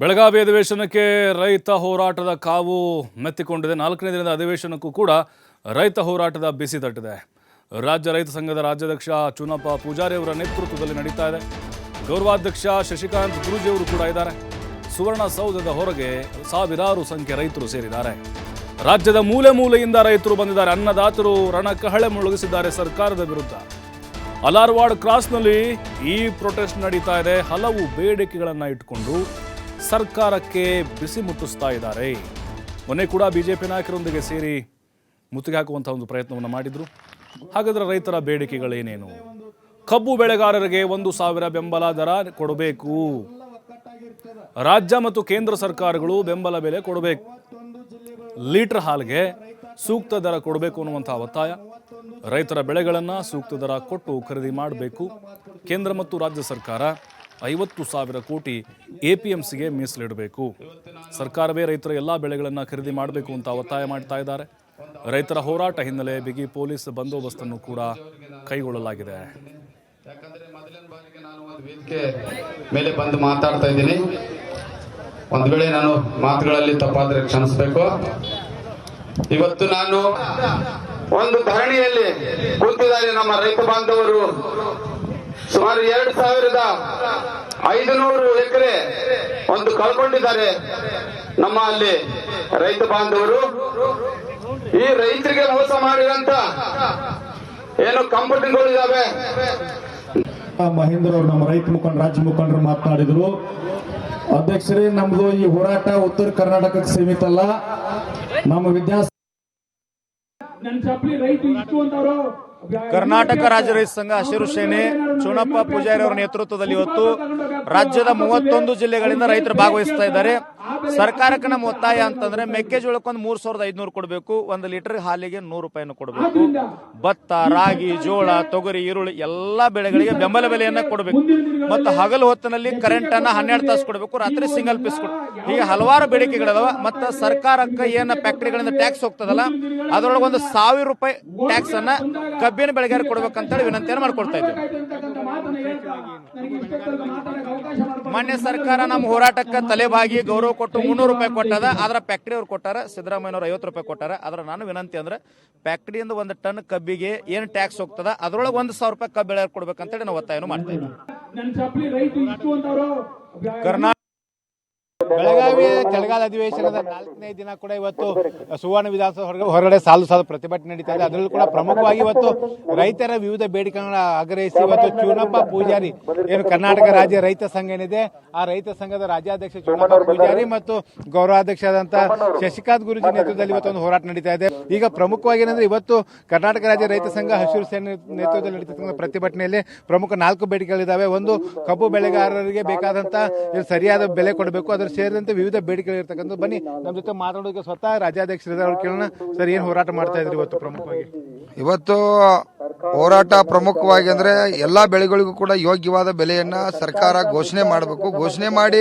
ಬೆಳಗಾವಿ ಅಧಿವೇಶನಕ್ಕೆ ರೈತ ಹೋರಾಟದ ಕಾವು ಮೆತ್ತಿಕೊಂಡಿದೆ. ನಾಲ್ಕನೇ ದಿನದ ಅಧಿವೇಶನಕ್ಕೂ ಕೂಡ ರೈತ ಹೋರಾಟದ ಬಿಸಿ ತಟ್ಟಿದೆ. ರಾಜ್ಯ ರೈತ ಸಂಘದ ರಾಜ್ಯಾಧ್ಯಕ್ಷ ಚುನಪ್ಪ ಪೂಜಾರಿ ಅವರ ನೇತೃತ್ವದಲ್ಲಿ ನಡೀತಾ ಇದೆ. ಗೌರವಾಧ್ಯಕ್ಷ ಶಶಿಕಾಂತ್ ಗುರೂಜಿ ಅವರು ಕೂಡ ಇದ್ದಾರೆ. ಸುವರ್ಣಸೌಧದ ಹೊರಗೆ ಸಾವಿರಾರು ಸಂಖ್ಯೆ ರೈತರು ಸೇರಿದ್ದಾರೆ. ರಾಜ್ಯದ ಮೂಲೆ ಮೂಲೆಯಿಂದ ರೈತರು ಬಂದಿದ್ದಾರೆ. ಅನ್ನದಾತರು ರಣಕಹಳೆ ಮುಳುಗಿಸಿದ್ದಾರೆ ಸರ್ಕಾರದ ವಿರುದ್ಧ. ಅಲಾರ್ವಾಡ್ ಕ್ರಾಸ್ನಲ್ಲಿ ಈ ಪ್ರೊಟೆಸ್ಟ್ ನಡೀತಾ ಇದೆ. ಹಲವು ಬೇಡಿಕೆಗಳನ್ನು ಇಟ್ಕೊಂಡು ಸರ್ಕಾರಕ್ಕೆ ಬಿಸಿ ಮುಟ್ಟಿಸ್ತಾ ಇದ್ದಾರೆ. ಮೊನ್ನೆ ಕೂಡ ಬಿಜೆಪಿ ನಾಯಕರೊಂದಿಗೆ ಸೇರಿ ಮುತ್ತಿಗೆ ಹಾಕುವಂಥ ಒಂದು ಪ್ರಯತ್ನವನ್ನು ಮಾಡಿದ್ರು. ಹಾಗಾದ್ರೆ ರೈತರ ಬೇಡಿಕೆಗಳೇನೇನು? ಕಬ್ಬು ಬೆಳೆಗಾರರಿಗೆ ಒಂದು ಸಾವಿರ ಬೆಂಬಲ ದರ ಕೊಡಬೇಕು. ರಾಜ್ಯ ಮತ್ತು ಕೇಂದ್ರ ಸರ್ಕಾರಗಳು ಬೆಂಬಲ ಬೆಲೆ ಕೊಡಬೇಕು. ಲೀಟರ್ ಹಾಲ್ಗೆ ಸೂಕ್ತ ದರ ಕೊಡಬೇಕು ಅನ್ನುವಂಥ ಒತ್ತಾಯ. ರೈತರ ಬೆಳೆಗಳನ್ನು ಸೂಕ್ತ ದರ ಕೊಟ್ಟು ಖರೀದಿ ಮಾಡಬೇಕು. ಕೇಂದ್ರ ಮತ್ತು ರಾಜ್ಯ ಸರ್ಕಾರ ಐವತ್ತು ಸಾವಿರ ಕೋಟಿ ಎ ಪಿ ಎಂ ಸಿಗೆ ಮೀಸಲಿಡಬೇಕು. ಸರ್ಕಾರವೇ ರೈತರ ಎಲ್ಲ ಬೆಳೆಗಳನ್ನು ಖರೀದಿ ಮಾಡಬೇಕು ಅಂತ ಒತ್ತಾಯ ಮಾಡ್ತಾ ಇದ್ದಾರೆ. ರೈತರ ಹೋರಾಟ ಹಿನ್ನೆಲೆ ಬಿಗಿ ಪೊಲೀಸ್ ಬಂದೋಬಸ್ತನ್ನು ಕೂಡ ಕೈಗೊಳ್ಳಲಾಗಿದೆ. ಯಾಕಂದ್ರೆ ಮೊದಲಿನ ಬಾರಿಗೆ ನಾನು ಒಂದು ವೇದಿಕೆ ಮೇಲೆ ಬಂದು ಮಾತಾಡ್ತಾ ಇದ್ದೀನಿ. ಒಂದ್ ವೇಳೆ ನಾನು ಮಾತುಗಳಲ್ಲಿ ತಪ್ಪಾದ್ರೆ ಕ್ಷಮಿಸಬೇಕು. ಇವತ್ತು ನಾನು ಒಂದು ಧರಣಿಯಲ್ಲಿ ಕುಂತಿದ್ದಾರೆ ನಮ್ಮ ರೈತ ಬಾಂಧವರು. ಸುಮಾರು ಎರಡು ಸಾವಿರದ ಐದು ನೂರು ಎಕರೆ ಒಂದು ಕಳ್ಕೊಂಡಿದ್ದಾರೆ ನಮ್ಮ ಅಲ್ಲಿ ರೈತ ಬಾಂಧವರು. ಈ ರೈತರಿಗೆ ಮೋಸ ಮಾಡಿದಂತ ಏನು ಕಂಪನಿಗಳು ಇದಾವೆ? ಮಹೇಂದ್ರ ಅವರು ನಮ್ಮ ರೈತ ಮುಖಂಡ ರಾಜ್ಯ ಮುಖಂಡರು ಮಾತನಾಡಿದ್ರು. ಅಧ್ಯಕ್ಷರೇ ನಮ್ದು ಈ ಹೋರಾಟ ಉತ್ತರ ಕರ್ನಾಟಕಕ್ಕೆ ಸೀಮಿತ ಅಲ್ಲ. ನಮ್ಮ ವಿದ್ಯಾಸ ನನ್ನ ಚಪ್ಪಲಿ ರೈತ ಇಷ್ಟು ಅಂತವ್ರು ಕರ್ನಾಟಕ ರಾಜ್ಯ ರೈತ ಸಂಘ ಹಸಿರು ಸೇನೆ ಚುನಪ್ಪ ಪೂಜಾರಿ ಅವರ ನೇತೃತ್ವದಲ್ಲಿ ಇವತ್ತು ರಾಜ್ಯದ ಮೂವತ್ತೊಂದು ಜಿಲ್ಲೆಗಳಿಂದ ರೈತರು ಭಾಗವಹಿಸ್ತಾ ಇದ್ದಾರೆ. ಸರ್ಕಾರಕ್ಕೆ ನಮ್ಮ ಒತ್ತಾಯ ಅಂತಂದ್ರೆ ಮೆಕ್ಕೆಜೋಳಕ್ಕೆ ಒಂದು ಮೂರ್ ಸಾವಿರದ ಐದ್ನೂರು ಕೊಡಬೇಕು ಒಂದ್ ಲೀಟರ್ ಹಾಲಿಗೆ ನೂರು ರೂಪಾಯಿನ ಕೊಡಬೇಕು. ಭತ್ತ ರಾಗಿ ಜೋಳ ತೊಗರಿ ಈರುಳ್ಳಿ ಎಲ್ಲಾ ಬೆಳೆಗಳಿಗೆ ಬೆಂಬಲ ಬೆಲೆಯನ್ನ ಕೊಡಬೇಕು. ಮತ್ತು ಹಗಲು ಹೊತ್ತಿನಲ್ಲಿ ಕರೆಂಟ್ ಅನ್ನ ಹನ್ನೆರಡು ತಾಸು ಕೊಡಬೇಕು. ರಾತ್ರಿ ಸಿಂಗಲ್ ಪೀಸ್ ಕೊಡು ಹೀಗೆ ಹಲವಾರು ಬೇಡಿಕೆಗಳದಾವ. ಮತ್ತ ಸರ್ಕಾರಕ್ಕೆ ಏನ ಫ್ಯಾಕ್ಟರಿಗಳಿಂದ ಟ್ಯಾಕ್ಸ್ ಹೋಗ್ತದಲ್ಲ ಅದರೊಳಗೆ ಒಂದು ಸಾವಿರ ರೂಪಾಯಿ ಟ್ಯಾಕ್ಸ್ ಅನ್ನ ಕಬ್ಬಿನ ಬೆಳೆಗಾರ ಕೊಡ್ಬೇಕಂತೇಳಿ ವಿನಂತಿಯನ್ನು ಮಾಡ್ಕೊಳ್ತಾ ಇದ್ದೇವೆ. ಮಾನ್ಯ ಸರ್ಕಾರ ನಮ್ಮ ಹೋರಾಟಕ್ಕೆ ತಲೆಬಾಗಿ ಗೌರವ ಕೊಟ್ಟು ಮುನ್ನೂರು ರೂಪಾಯಿ ಕೊಟ್ಟದ. ಆದ್ರ ಫ್ಯಾಕ್ಟ್ರಿ ಅವ್ರು ಕೊಟ್ಟಾರ ಸಿದ್ದರಾಮಯ್ಯನವ್ರು ಐವತ್ತು ರೂಪಾಯಿ ಕೊಟ್ಟಾರ. ಆದ್ರೆ ನಾನು ವಿನಂತಿ ಅಂದ್ರೆ ಫ್ಯಾಕ್ಟರಿಯಿಂದ ಒಂದು ಟನ್ ಕಬ್ಬಿಗೆ ಏನು ಟ್ಯಾಕ್ಸ್ ಹೋಗ್ತದ ಅದ್ರೊಳಗೆ ಒಂದು ಸಾವಿರ ರೂಪಾಯಿ ಕಬ್ಬು ಬೆಳೆ ಕೊಡ್ಬೇಕಂತೇಳಿ ನಾವು ಒತ್ತಾಯನು ಮಾಡ್ತಾ ಇದ್ದೀವಿ. ಕರ್ನಾಟಕ ಬೆಳಗಾವಿ ಚಳಿಗಾಲ ಅಧಿವೇಶನದ ನಾಲ್ಕನೇ ದಿನ ಕೂಡ ಇವತ್ತು ಸುವರ್ಣ ವಿಧಾನಸೌಧ ಹೊರಗಡೆ ಹೊರಗಡೆ ಸಾಲು ಸಾಲು ಪ್ರತಿಭಟನೆ ನಡೀತಾ ಇದೆ. ಅದರಲ್ಲೂ ಕೂಡ ಪ್ರಮುಖವಾಗಿ ಇವತ್ತು ರೈತರ ವಿವಿಧ ಬೇಡಿಕೆಗಳನ್ನ ಆಗ್ರಹಿಸಿ ಇವತ್ತು ಚೂನಪ್ಪ ಪೂಜಾರಿ ಏನು ಕರ್ನಾಟಕ ರಾಜ್ಯ ರೈತ ಸಂಘ ಏನಿದೆ ಆ ರೈತ ಸಂಘದ ರಾಜ್ಯಾಧ್ಯಕ್ಷ ಚೂನಪ್ಪ ಪೂಜಾರಿ ಮತ್ತು ಗೌರವಾಧ್ಯಕ್ಷರಾದಂತ ಶಶಿಕಾಂತ್ ಗುರುಜಿ ನೇತೃತ್ವದಲ್ಲಿ ಇವತ್ತು ಒಂದು ಹೋರಾಟ ನಡೀತಾ ಇದೆ. ಈಗ ಪ್ರಮುಖವಾಗಿ ಏನಂದ್ರೆ ಇವತ್ತು ಕರ್ನಾಟಕ ರಾಜ್ಯ ರೈತ ಸಂಘ ಹಸಿರು ಸೇನೆ ನೇತೃತ್ವದಲ್ಲಿ ನಡೀತಕ್ಕಂಥ ಪ್ರತಿಭಟನೆಯಲ್ಲಿ ಪ್ರಮುಖ ನಾಲ್ಕು ಬೇಡಿಕೆಗಳಿದ್ದಾವೆ. ಒಂದು ಕಬ್ಬು ಬೆಳೆಗಾರರಿಗೆ ಬೇಕಾದಂತ ಸರಿಯಾದ ಬೆಲೆ ಕೊಡಬೇಕು. ಅದರ ಸೇರಿದಂತೆ ವಿವಿಧ ಬೇಡಿಕೆಗಳು ಇರ್ತಕ್ಕಂಥ ಬನ್ನಿ, ನಮ್ಮ ಜೊತೆ ಮಾತಾಡೋದಕ್ಕೆ ಸ್ವತಃ ರಾಜ್ಯಾಧ್ಯಕ್ಷರಿದ್ದಾರೆ ಅವ್ರು ಕೇಳೋಣ ಸರ್ ಏನು ಹೋರಾಟ ಮಾಡ್ತಾ ಇದ್ರಿ ಇವತ್ತು ಪ್ರಮುಖವಾಗಿ? ಇವತ್ತು ಹೋರಾಟ ಪ್ರಮುಖವಾಗಿ ಅಂದ್ರೆ ಎಲ್ಲಾ ಬೆಳೆಗಳಿಗೂ ಕೂಡ ಯೋಗ್ಯವಾದ ಬೆಲೆಯನ್ನ ಸರ್ಕಾರ ಘೋಷಣೆ ಮಾಡಬೇಕು. ಘೋಷಣೆ ಮಾಡಿ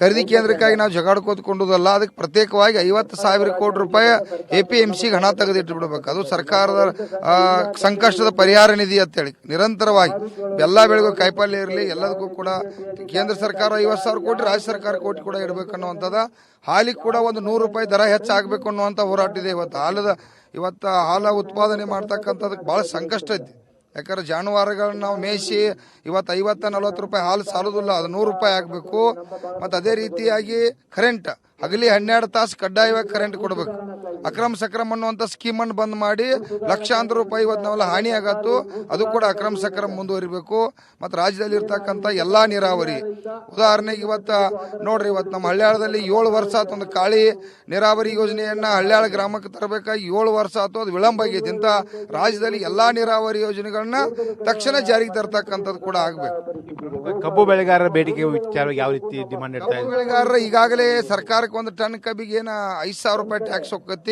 ಖರೀದಿ ಕೇಂದ್ರಕ್ಕಾಗಿ ನಾವು ಜಗಾಡ್ಕೋತ್ಕೊಂಡುದಲ್ಲ ಅದಕ್ಕೆ ಪ್ರತ್ಯೇಕವಾಗಿ ಐವತ್ತು ಸಾವಿರ ಕೋಟಿ ರೂಪಾಯಿ ಎ ಪಿ ಎಂ ಸಿಗೆ ಹಣ ತೆಗೆದಿಟ್ಟು ಬಿಡಬೇಕು. ಅದು ಸರ್ಕಾರದ ಸಂಕಷ್ಟದ ಪರಿಹಾರ ನಿಧಿ ಅಂತೇಳಿ. ನಿರಂತರವಾಗಿ ಎಲ್ಲ ಬೆಳೆಗೂ ಕಾಯಿಪಲ್ಯ ಇರಲಿ, ಎಲ್ಲದಕ್ಕೂ ಕೂಡ ಕೇಂದ್ರ ಸರ್ಕಾರ ಐವತ್ತು ಸಾವಿರ ಕೋಟಿ, ರಾಜ್ಯ ಸರ್ಕಾರ ಕೋಟಿ ಕೂಡ ಇಡಬೇಕು ಅನ್ನುವಂಥದ್ದು, ಹಾಲಿಗೆ ಕೂಡ ಒಂದು ನೂರು ರೂಪಾಯಿ ದರ ಹೆಚ್ಚಾಗಬೇಕು ಅನ್ನುವಂಥ ಹೋರಾಟ ಇದೆ ಇವತ್ತು. ಹಾಲದ ಇವತ್ತು ಹಾಲು ಉತ್ಪಾದನೆ ಮಾಡ್ತಕ್ಕಂಥದಕ್ಕೆ ಭಾಳ ಸಂಕಷ್ಟ ಐತಿ. ಯಾಕಂದ್ರೆ ಜಾನುವಾರುಗಳನ್ನ ನಾವು ಮೇಯಿಸಿ ಇವತ್ತು ಐವತ್ತ ನಲ್ವತ್ತು ರೂಪಾಯಿ ಹಾಲು ಸಾಲೋದಿಲ್ಲ, ಅದು ನೂರು ರೂಪಾಯಿ ಆಗಬೇಕು. ಮತ್ತು ಅದೇ ರೀತಿಯಾಗಿ ಕರೆಂಟ್ ಹಗಲಿ ಹನ್ನೆರಡು ತಾಸು ಕಡ್ಡಾಯವಾಗಿ ಕರೆಂಟ್ ಕೊಡಬೇಕು. ಅಕ್ರಮ ಸಕ್ರಮ ಅನ್ನುವಂಥ ಸ್ಕೀಮನ್ನು ಬಂದ್ ಮಾಡಿ ಲಕ್ಷಾಂತರ ರೂಪಾಯಿ ಇವತ್ತು ನಾವೆಲ್ಲ ಹಾನಿ ಆಗತ್ತು. ಅದು ಕೂಡ ಅಕ್ರಮ ಸಕ್ರಮ ಮುಂದುವರಿಬೇಕು. ಮತ್ತು ರಾಜ್ಯದಲ್ಲಿ ಇರ್ತಕ್ಕಂಥ ಎಲ್ಲಾ ನೀರಾವರಿ. ಉದಾಹರಣೆಗೆ ಇವತ್ತು ನೋಡ್ರಿ ಇವತ್ತು ನಮ್ಮ ಹಳ್ಯಾಳದಲ್ಲಿ ಏಳು ವರ್ಷ ಆತು ಒಂದು ಕಾಳಿ ನೀರಾವರಿ ಯೋಜನೆಯನ್ನ ಹಳ್ಯಾಳ ಗ್ರಾಮಕ್ಕೆ ತರಬೇಕಾಗಿ ಏಳು ವರ್ಷ ಆತು ಅದು ವಿಳಂಬ ಆಗೈತಿ. ಇಂಥ ರಾಜ್ಯದಲ್ಲಿ ಎಲ್ಲಾ ನೀರಾವರಿ ಯೋಜನೆಗಳನ್ನ ತಕ್ಷಣ ಜಾರಿಗೆ ತರ್ತಕ್ಕಂಥದ್ದು ಕೂಡ ಆಗಬೇಕು. ಕಬ್ಬು ಬೆಳೆಗಾರರ ಬೇಡಿಕೆ ವಿಚಾರ ಯಾವ ರೀತಿ ಡಿಮಾಂಡ್ ಇರ್ತಾರೆ ಬೆಳೆಗಾರರ ಈಗಾಗಲೇ ಸರ್ಕಾರಕ್ಕೆ ಒಂದು ಟನ್ ಕಬ್ಬಿಗೆ ಏನ ಐದು ಸಾವಿರ ರೂಪಾಯಿ ಟ್ಯಾಕ್ಸ್ ಹೋಗತಿ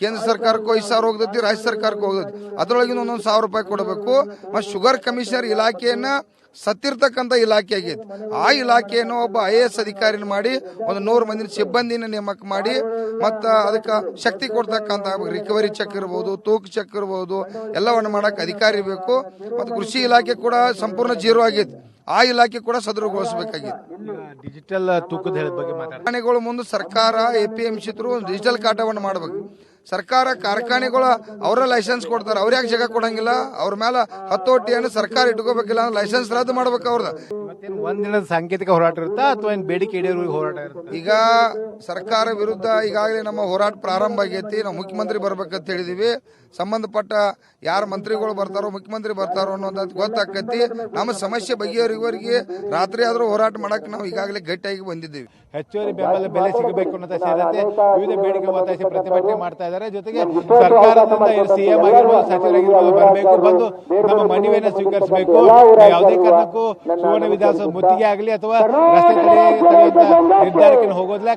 ಕೇಂದ್ರ ಸರ್ಕಾರಕ್ಕೂ ಐದು ಸಾವಿರ ಹೋಗ್ತೈತಿ ರಾಜ್ಯ ಸರ್ಕಾರಕ್ಕೂ ಹೋಗ್ತೈತಿ. ಅದರೊಳಗಿನ ಒಂದೊಂದು ಸಾವಿರ ರೂಪಾಯಿ ಕೊಡಬೇಕು. ಮತ್ತು ಶುಗರ್ ಕಮಿಷನರ್ ಇಲಾಖೆಯನ್ನು ಸತ್ತಿರ್ತಕ್ಕಂಥ ಇಲಾಖೆ ಆಗೈತಿ. ಆ ಇಲಾಖೆಯನ್ನು ಒಬ್ಬ ಐ ಎ ಎಸ್ ಅಧಿಕಾರಿನ ಮಾಡಿ ಒಂದು ನೂರು ಮಂದಿನ ಸಿಬ್ಬಂದಿನ ನೇಮಕ ಮಾಡಿ ಮತ್ತು ಅದಕ್ಕೆ ಶಕ್ತಿ ಕೊಡ್ತಕ್ಕಂಥ ರಿಕವರಿ ಚೆಕ್ ಇರ್ಬೋದು ತೂಕ ಚೆಕ್ ಇರ್ಬೋದು ಎಲ್ಲವನ್ನು ಮಾಡೋಕೆ ಅಧಿಕಾರಿ ಬೇಕು. ಮತ್ತು ಕೃಷಿ ಇಲಾಖೆ ಕೂಡ ಸಂಪೂರ್ಣ ಜೀರೋ ಆಗೈತಿ. ಆ ಇಲಾಖೆ ಕೂಡ ಸದೃಢಗೊಳಿಸಬೇಕಾಗಿತ್ತು ಡಿಜಿಟಲ್ ತೂಕದ ಬಗ್ಗೆ ಮುಂದೆ ಸರ್ಕಾರ A P M C digital ಕಾಟವನ್ನು ಮಾಡಬೇಕು. ಸರ್ಕಾರ ಕಾರ್ಖಾನೆಗಳು ಅವರ ಲೈಸೆನ್ಸ್ ಕೊಡ್ತಾರೆ. ಅವ್ರ ಯಾಕೆ ಜಗ ಕೊಡಂಗಿಲ್ಲ? ಅವ್ರ ಮೇಲೆ ಹತೋಟಿಯನ್ನು ಸರ್ಕಾರ ಇಟ್ಕೋಬೇಕಿಲ್ಲ ಲೈಸೆನ್ಸ್ ರದ್ದು ಮಾಡ್ಬೇಕು ಅವ್ರದ್ದು ಒಂದಿನದ ಸಾಂಕೇತಿಕ ಹೋರಾಟ ಇರುತ್ತಾ ಅಥವಾ ಏನು ಬೇಡಿಕೆ ಈಡೇರುವಿಗೆ ಹೋರಾಟ ಇರುತ್ತೆ? ಈಗ ಸರ್ಕಾರ ವಿರುದ್ಧ ಈಗಾಗಲೇ ನಮ್ಮ ಹೋರಾಟ ಪ್ರಾರಂಭ ಆಗೈತಿ. ನಾವು ಮುಖ್ಯಮಂತ್ರಿ ಬರ್ಬೇಕಂತ ಹೇಳಿದೀವಿ. ಸಂಬಂಧಪಟ್ಟ ಯಾರ ಮಂತ್ರಿಗಳು ಬರ್ತಾರೋ ಮುಖ್ಯಮಂತ್ರಿ ಬರ್ತಾರೋ ಅನ್ನೋದು ಗೊತ್ತಾಕತಿ ನಮ್ಮ ಸಮಸ್ಯೆ ಬಗೆಹರಿವರೆಗೆ ರಾತ್ರಿ ಆದರೂ ಹೋರಾಟ ಮಾಡಕ್ಕೆ ನಾವು ಈಗಾಗಲೇ ಗಟ್ಟಿಯಾಗಿ ಬಂದಿದ್ದೀವಿ. ಹೆಚ್ಚುವರಿ ಬೆಂಬಲ ಬೆಲೆ ಸಿಗಬೇಕು ಅನ್ನೋದು ಸೇರಿದಂತೆ ವಿವಿಧ ಬೇಡಿಕೆ ಒತ್ತಾಯಿಸಿ ಪ್ರತಿಭಟನೆ ಮಾಡ್ತಾ ಇದ್ದಾರೆ. ಜೊತೆಗೆ ಸರ್ಕಾರದಿಂದ ಸಿಎಂ ಆಗಿರ್ಬೋದು ಸಚಿವರಾಗಿರ್ಬೋದು ಬರಬೇಕು. ಬಂದು ನಮ್ಮ ಮನವಿಯನ್ನು ಸ್ವೀಕರಿಸಬೇಕು. ಯಾವುದೇ ಕಾರಣಕ್ಕೂ ಸುವರ್ಣ ವಿಧಾನಸೌಧ ಮುತ್ತಿಗೆ ಆಗಲಿ ಅಥವಾ ರಸ್ತೆ ತಡೆ ನಿರ್ಧಾರಕ್ಕೆ ಹೋಗೋದಿಲ್ಲ